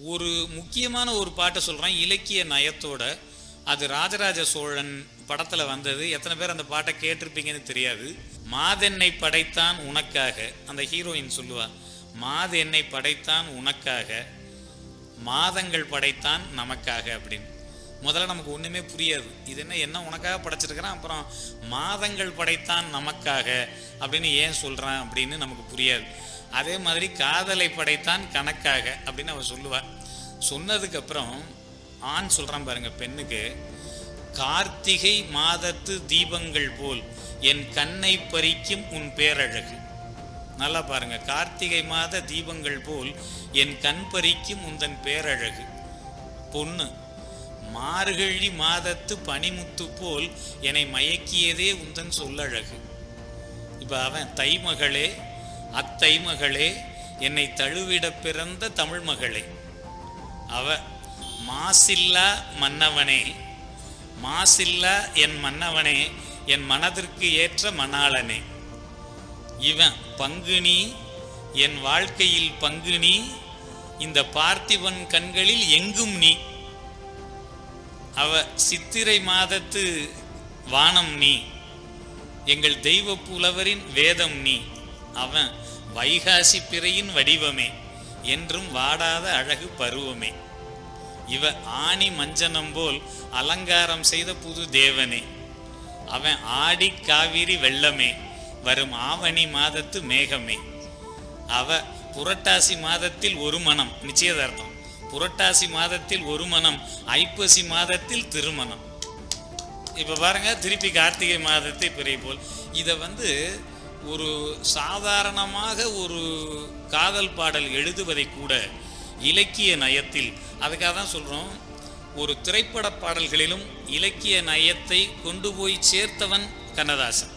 ஒரு முக்கியமான ஒரு பாட்டை சொல்கிறேன் இலக்கிய நயத்தோட. அது ராஜராஜ சோழன் படத்தில் வந்தது. எத்தனை பேர் அந்த பாட்டை கேட்டிருப்பீங்கன்னு தெரியாது. மாதென்னை படைத்தான் உனக்காக அந்த ஹீரோயின் சொல்லுவா. மாதென்னை படைத்தான் உனக்காக மாதங்கள் படைத்தான் நமக்காக அப்படின்னு. முதல்ல நமக்கு ஒன்றுமே புரியாது. இது என்ன என்ன உனக்காக படைச்சிருக்கிறான்? அப்புறம் மாதங்கள் படைத்தான் நமக்காக அப்படின்னு ஏன் சொல்கிறான் அப்படின்னு நமக்கு புரியாது. அதே மாதிரி காதலை படைத்தான் கணக்காக அப்படின்னு அவன் சொல்லுவாள் சொன்னதுக்கப்புறம் ஆண் சொல்கிறான் பாருங்க பெண்ணுக்கு கார்த்திகை மாதத்து தீபங்கள் போல் என் கண்ணை பறிக்கும் உன் பேரழகு. நல்லா பாருங்க கார்த்திகை மாத தீபங்கள் போல் என் கண் பறிக்கும் உந்தன் பேரழகு. பொண்ணு மார்கழி மாதத்து பனிமுத்து போல் என்னை மயக்கியதே உந்தன் சொல்லழகு. இப்போ அவன் தைமகளே அத்தைமகளே என்னை தழுவிட பிறந்த தமிழ் மகளே. அவ மாசில்லா மன்னவனே. மாசில்லா என் மன்னவனே என் மனதிற்கு ஏற்ற மணாளனே. இவன் பங்குனி என் வாழ்க்கையில் பங்குனி இந்த பார்த்திபன் கண்களில் எங்கும் நீ. அவ சித்திரை மாதத்து வானம் நீ. எங்கள் தெய்வ புலவரின் வேதம் நீ. அவன் வைகாசி பிறையின் வடிவமே என்றும் வாடாத அழகு பருவமே. இவ ஆணி மஞ்சனம் போல் அலங்காரம் செய்த புது தேவனே. அவன் ஆடி காவிரி வெள்ளமே வரும் ஆவணி மாதத்து மேகமே. அவ புரட்டாசி மாதத்தில் ஒரு மனம் நிச்சயதார்த்தம். புரட்டாசி மாதத்தில் ஒரு மனம் ஐப்பசி மாதத்தில் திருமணம். இப்போ பாருங்க திருப்பி கார்த்திகை மாதத்தை பிறை போல் இதை வந்து ஒரு சாதாரணமாக ஒரு காதல் பாடல் எழுதுவதை கூட இலக்கிய நயத்தில் அதுக்காக தான் சொல்கிறோம் ஒரு திரைப்பட பாடல்களிலும் இலக்கிய நயத்தை கொண்டு போய் சேர்த்தவன் கண்ணதாசன்.